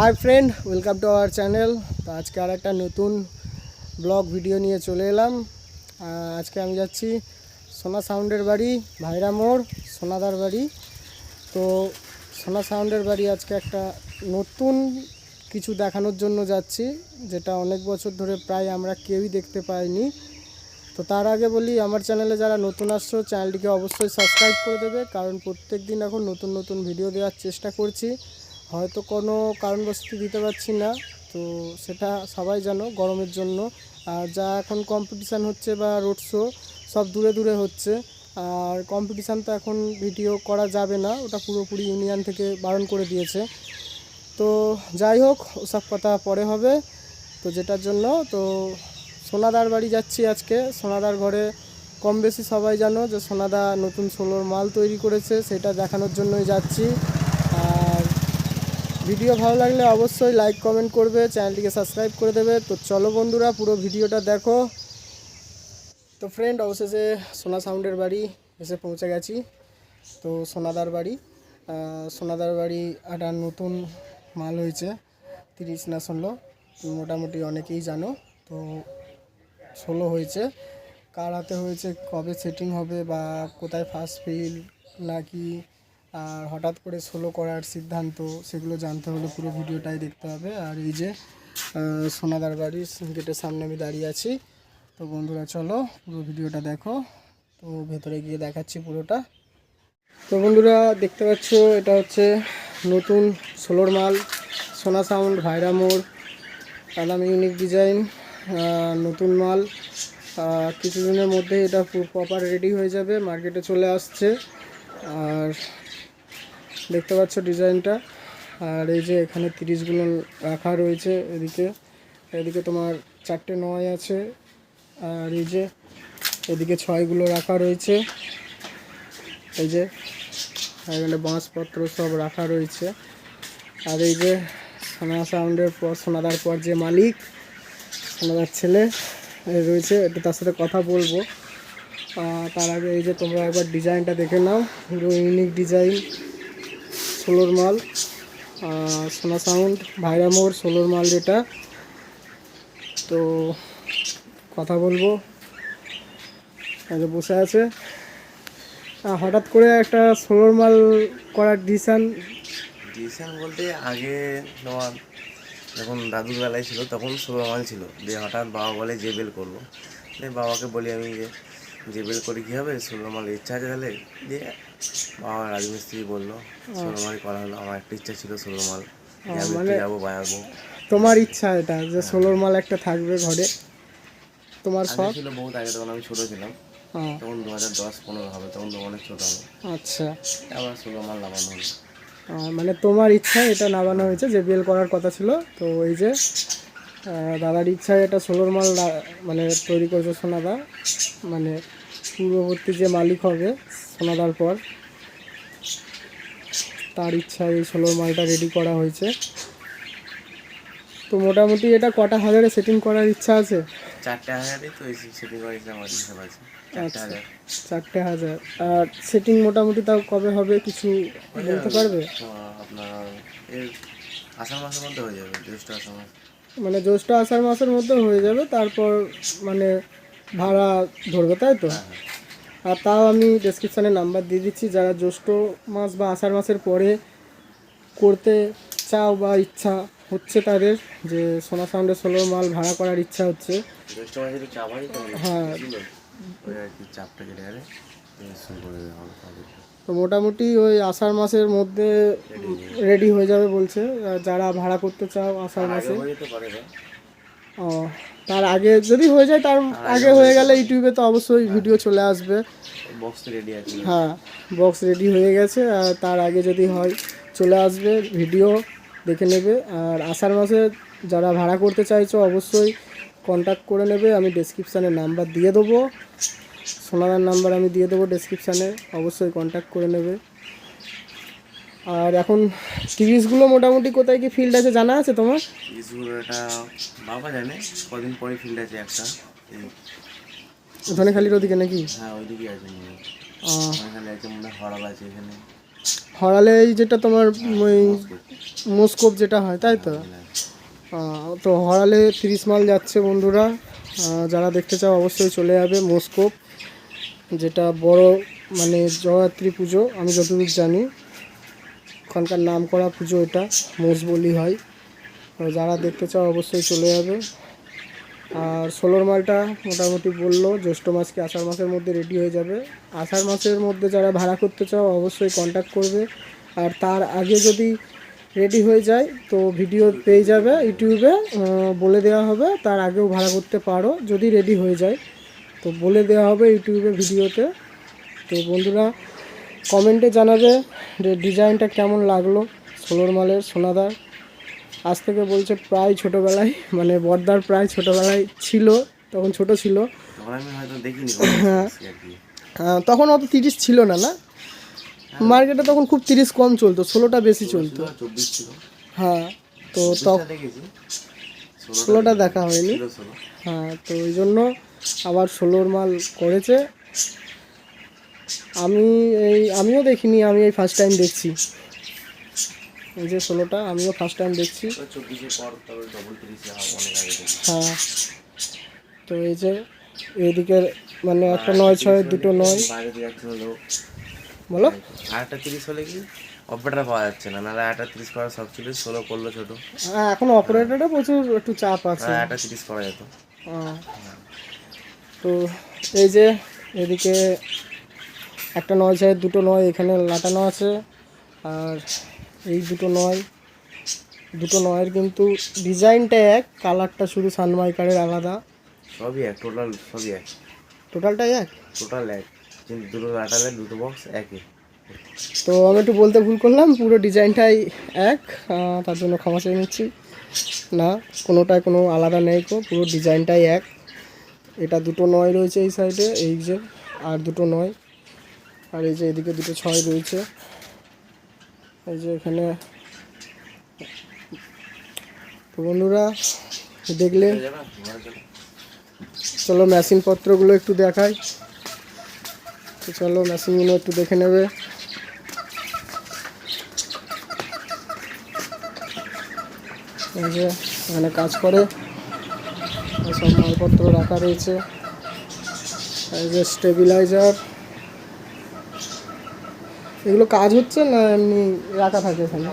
Hi friend welcome to our channel তো আজকে আর একটা নতুন ব্লগ ভিডিও নিয়ে চলে এলাম। আজকে আমি যাচ্ছি সোনা সাউন্ডের বাড়ি, ভাইরা মোড়, সোনাদার বাড়ি। তো সোনা সাউন্ডের বাড়ি আজকে একটা নতুন কিছু দেখানোর জন্য যাচ্ছি, যেটা অনেক বছর ধরে প্রায় আমরা কেউই দেখতে পাইনি। তো তার আগে বলি, আমার চ্যানেলে যারা নতুন আসছো চ্যানেলটিকে অবশ্যই সাবস্ক্রাইব করে দেবে, কারণ প্রত্যেক দিন এখন নতুন নতুন ভিডিও দেওয়ার চেষ্টা করছি। হয়তো কোনো কারণবশত দিতে পারছি না। তো সেটা সবাই জানো গরমের জন্য। আর যা এখন কম্পিটিশান হচ্ছে বা রোড শো সব দূরে দূরে হচ্ছে। আর কম্পিটিশান তো এখন ভিডিও করা যাবে না, ওটা পুরোপুরি ইউনিয়ন থেকে বারণ করে দিয়েছে। তো যাই হোক, ওসব কথা পরে হবে। তো যেটার জন্য, তো সোনাদার বাড়ি যাচ্ছি আজকে। সোনাদার ঘরে কম বেশি সবাই জানো যে সোনাদা নতুন সোলোর মাল তৈরি করেছে, সেটা দেখানোর জন্যই যাচ্ছি। ভিডিও ভালো লাগলে অবশ্যই লাইক কমেন্ট করবে চ্যানেলটিকে সাবস্ক্রাইব করে দেবে। তো চলো বন্ধুরা, পুরো ভিডিওটা দেখো। তো ফ্রেন্ড অবশেষে সোনা সাউন্ডের বাড়ি এসে পৌঁছে গেছি। তো সোনাদার বাড়ি সোনাদার বাড়ি একটা নতুন মাল হয়েছে, তিরিশ না ষোলো। মোটামুটি অনেকেই জানো, তো ষোলো হয়েছে। কার হাতে হয়েছে, কবে সেটিং হবে বা কোথায় ফার্স্ট ফিল নাকি আর হঠাৎ করে সোলো করার সিদ্ধান্ত, সেগুলো জানতে হলে পুরো ভিডিওটাই দেখতে হবে। আর এই যে সোনাদার বাড়ির গেটের সামনে আমি দাঁড়িয়ে আছি। তো বন্ধুরা, চলো পুরো ভিডিওটা দেখো। তো ভেতরে গিয়ে দেখাচ্ছি পুরোটা। তো বন্ধুরা, দেখতে পাচ্ছ, এটা হচ্ছে নতুন সোলোর মাল, সোনা সাউন্ড, ভাইরা মোড় আলাম ইউনিক ডিজাইন নতুন মাল। কিছুদিনের মধ্যে এটা প্রপার রেডি হয়ে যাবে মার্কেটে চলে আসছে। আর দেখতে পাচ্ছ ডিজাইনটা। আর এই যে এখানে তিরিশগুলো রাখা রয়েছে এদিকে। এদিকে তোমার চারটে নয় আছে। আর এই যে এদিকে ছয়গুলো রাখা রয়েছে। এই যে এখানে বাঁশপত্র সব রাখা রয়েছে। আর এই যে সোনা সাউন্ডের পর, সোনাদার পর যে মালিক, সোনাদার ছেলে রয়েছে, একটু তার সাথে কথা বলব। তার আগে এই যে তোমরা একবার ডিজাইনটা দেখে নাও। পুরো ইউনিক ডিজাইন। ষোলোর মাল সোনা সাউন্ড, ভাইরা মোড়, ষোলোর মাল যেটা তো কথা বলব। বসে আছে। হঠাৎ করে একটা ষোলোর মাল করার ডিসিশন। ডিসিশন বলতে আগে তোমার যখন দাদুর বেলায় ছিল, তখন ষোলো মাল ছিল। দিয়ে হঠাৎ বাবা বলে যে বেল করব। দিয়ে বাবাকে বলি আমি যে জেবেল করে কী হবে? ষোলো মাল ইচ্ছা আছে তাহলে দিয়ে বাবা রাজমিস্ত্রি বলল ষোলো মালই করা হলো আমার একটা ইচ্ছা ছিল ষোলো মাল দিয়ে আমি একটু যাব বানাবো। তোমার ইচ্ছা এটা যে ষোলোর মাল একটা থাকবে ঘরে। তোমার শখ? ছিল বহুত আগে তখন আমি ছোটো ছিলাম। তখন দু হাজার দশ পনেরো হবে তখন তো অনেক ছোটো হবে। আচ্ছা। আবার ষোলো মাল লাগানো হলো মানে তোমার ইচ্ছা এটা নামানো হয়েছে যে বিএল করার কথা ছিল। তো এই যে দাদার ইচ্ছায় এটা ষোলোর মাল মানে তৈরি করেছে সোনাদা। মানে পূর্ববর্তী যে মালিক হবে সোনাদার পর তার ইচ্ছায় এই ষোলোর মালটা রেডি করা হয়েছে। তো মোটামুটি এটা কটা হাজারে সেটিং করার ইচ্ছা আছে? চারটে হাজারই তো সেটিং করেছে আমার হিসাব আছে। চারটে হাজার। আর সেটিং মোটামুটি তাও কবে হবে কিছু বলতে পারবে? আপনার এর আষাঢ় মাসের মধ্যে হয়ে যাবে জ্যৈষ্ঠ আষাঢ় মাস। মানে জ্যৈষ্ঠ আষাঢ় মাসের মধ্যে হয়ে যাবে তারপর মানে ভাড়া ধরবে তাই তো? আর তাও আমি ডেসক্রিপশানে নাম্বার দিয়ে দিচ্ছি যারা জ্যৈষ্ঠ মাস বা আষাঢ় মাসের পরে করতে চাও বা ইচ্ছা হচ্ছে তাদের যে সোনা সাউন্ডের ষোলো মাল ভাড়া করার ইচ্ছা হচ্ছে। চাপ হয়। হ্যাঁ চাপটা কেটে শুরু করে। তো মোটামুটি ওই আষাঢ় মাসের মধ্যে রেডি হয়ে যাবে বলছে। যারা ভাড়া করতে চাও আষাঢ় মাসে। হয়ে ও তার আগে যদি হয়ে যায় তার আগে হয়ে গেলে ইউটিউবে তো অবশ্যই ভিডিও চলে আসবে। বক্স রেডি আছে। হ্যাঁ বক্স রেডি হয়ে গেছে। আর তার আগে যদি হয় চলে আসবে ভিডিও দেখে নেবে। আর আষাঢ় মাসে যারা ভাড়া করতে চাইছো অবশ্যই কন্ট্যাক্ট করে নেবে। আমি ডেসক্রিপশানে নাম্বার দিয়ে দেবো। সোনাদার নাম্বার আমি দিয়ে দেবো ডেসক্রিপশানে অবশ্যই কন্ট্যাক্ট করে নেবে। আর এখন তিরিশগুলো মোটামুটি কোথায় কি ফিল্ড আছে জানা আছে তোমার? বাবা জানে কদিন পরে ফিল্ড আছে একটা। ধনেখালির ওদিকে নাকি? হ্যাঁ ওইদিকে আছে হয়। আহ, ওখানে আছে মনে হয় আছে এখানে। হরালে এই যেটা তোমার ওই মোস্কোপ। যেটা হয় তাই তো? তো হরালে তিরিশ মাল যাচ্ছে বন্ধুরা। যারা দেখতে চাও অবশ্যই চলে যাবে মোস্কোপ। যেটা বড় মানে জগদ্ধাত্রী পুজো, আমি যতদূর জানি। ওখানকার নাম করা পুজো এটা, মোষ বলি হয়। যারা দেখতে চাও অবশ্যই চলে যাবে। আর ষোলোর মালটা মোটামুটি বলল, জ্যৈষ্ঠ মাস কি আষাঢ় মাসের মধ্যে রেডি হয়ে যাবে। আষাঢ় মাসের মধ্যে যারা ভাড়া করতে চাও অবশ্যই কন্ট্যাক্ট করবে। আর তার আগে যদি রেডি হয়ে যায়, তো ভিডিও পেয়ে যাবে, ইউটিউবে বলে দেওয়া হবে, তার আগেও ভাড়া করতে পারো, যদি রেডি হয়ে যায়। তো বলে দেওয়া হবে ইউটিউবে ভিডিওতে। তো বন্ধুরা কমেন্টে জানাবে যে ডিজাইনটা কেমন লাগল ষোলোর মালের সোনাদার। আজ থেকে বলছে প্রায় ছোটোবেলায় মানে বর্দার প্রায় ছোটোবেলায় ছিল তখন ছোট ছিল। তখন আহ, তখন অত তিরিশ ছিল না না? মার্কেটে তখন খুব তিরিশ কম চলতো ষোলোটা বেশি চলতো। হ্যাঁ তো তখন ষোলোটা দেখা হয়নি। হ্যাঁ তো ওই জন্য আবার ষোলোর মাল করেছে। আমি এই আমিও দেখিনি আমি এই ফার্স্ট টাইম দেখছি। এই যে ষোলোটা আমিও ফার্স্ট টাইম দেখছি। হ্যাঁ। তো এই যে এদিকের মানে একটা নয় ছয় দুটো নয়। বলো। আটটা তিরিশ হলে কি? অপারেটার পাওয়া যাচ্ছে না নাহলে আরেকটা তিরিশ করা সব ছিল ষোলো করল ছোটো। হ্যাঁ এখন অপারেটরে প্রচুর একটু চাপ আছে। আর একটা তিরিশ করা যেত। আহ, তো এই যে এদিকে একটা নয় ছয় দুটো নয় এখানে লাটানো আছে। আর এই দুটো নয় দুটো নয়ের কিন্তু ডিজাইনটা এক কালারটা শুধু সানমাইকারের আলাদা। সবই এক টোটাল সবই এক। টোটালটাই এক? টোটাল এক কিন্তু দুটো লাটালে দুটো বক্স একই। তো আমি একটু বলতে ভুল করলাম পুরো ডিজাইনটাই এক তার জন্য ক্ষমা চেয়ে নিচ্ছি। না কোনোটায় কোনো আলাদা নেই কো পুরো ডিজাইনটাই এক। এটা দুটো নয় রয়েছে এই সাইডে এই যে, আর দুটো নয়। আর এই যে এদিকে দুটো ছয় রয়েছে। এই যে এখানে বন্ধুরা, দেখলে চলো। মেশিন পত্রগুলো একটু দেখাই। তো চলো মেশিনগুলো একটু দেখে নেবে। এই যে এখানে কাজ করে। সব মালপত্র রাখা রয়েছে। এই যে স্টেবিলাইজার এগুলো কাজ হচ্ছে না এমনি রাখা থাকে এখানে?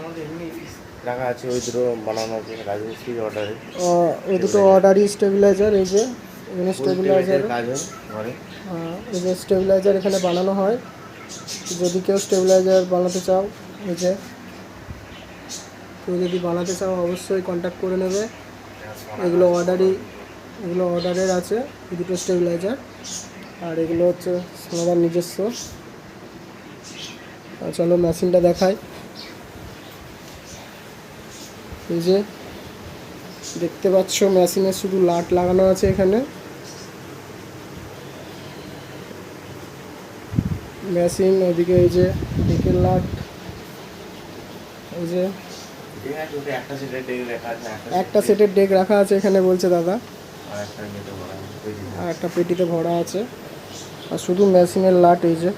রাখা আছে ওই দুটো বানানো আছে রাজমিস্ত্রির অর্ডারে ওই দুটো অর্ডারি স্টেবিলাইজার এই যে এখানে স্টেবিলাইজার কাজ হয় ঘরে। এই যে স্টেবিলাইজার এখানে বানানো হয়। যদি কেউ স্টেবিলাইজার বানাতে চাও এই যে কেউ যদি বানাতে চাও অবশ্যই কন্ট্যাক্ট করে নেবে। এগুলো অর্ডারই এগুলো অর্ডারের আছে দুটো স্টেবিলাইজার আর এগুলো হচ্ছে সোনাদার নিজস্ব। আর চলো মেশিনটা দেখাই। এই যে দেখতে পাচ্ছ মেশিনে শুধু লাট লাগানো আছে এখানে। মেশিন ওদিকে এই যে ডিকের লাট। এই যে একটা সেটের ডেক রাখা আছে এখানে বলছে দাদা। আর একটা পেটিতে ভরা আছে। আর শুধু মেশিনের লাট এই যে।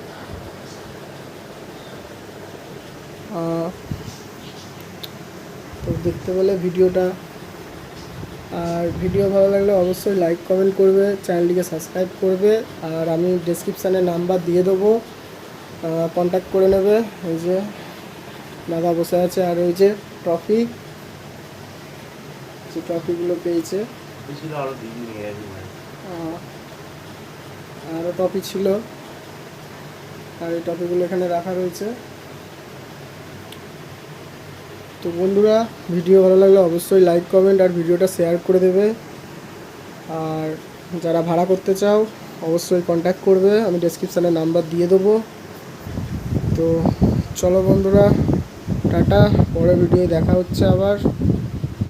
তো দেখতে পেলে ভিডিওটা। আর ভিডিও ভালো লাগলে অবশ্যই লাইক কমেন্ট করবে চ্যানেলটিকে সাবস্ক্রাইব করবে। আর আমি ডেসক্রিপশানে নাম্বার দিয়ে দেবো। কন্ট্যাক্ট করে নেবে। এই যে, দাদা বসে আছে। আর ওই যে ট্রফি। যে ট্রফিগুলো পেয়েছে। ছিল আরও দিন নিয়ে গেছি আরও টপি ছিল। আর এই টপিকগুলো এখানে রাখা রয়েছে। তো বন্ধুরা, ভিডিও ভালো লাগলে অবশ্যই লাইক কমেন্ট আর ভিডিওটা শেয়ার করে দেবে। আর যারা ভাড়া করতে চাও, অবশ্যই কন্ট্যাক্ট করবে। আমি ডেসক্রিপশানে নাম্বার দিয়ে দেবো। তো চলো বন্ধুরা, টাটা। পরে ভিডিও দেখা হচ্ছে আবার।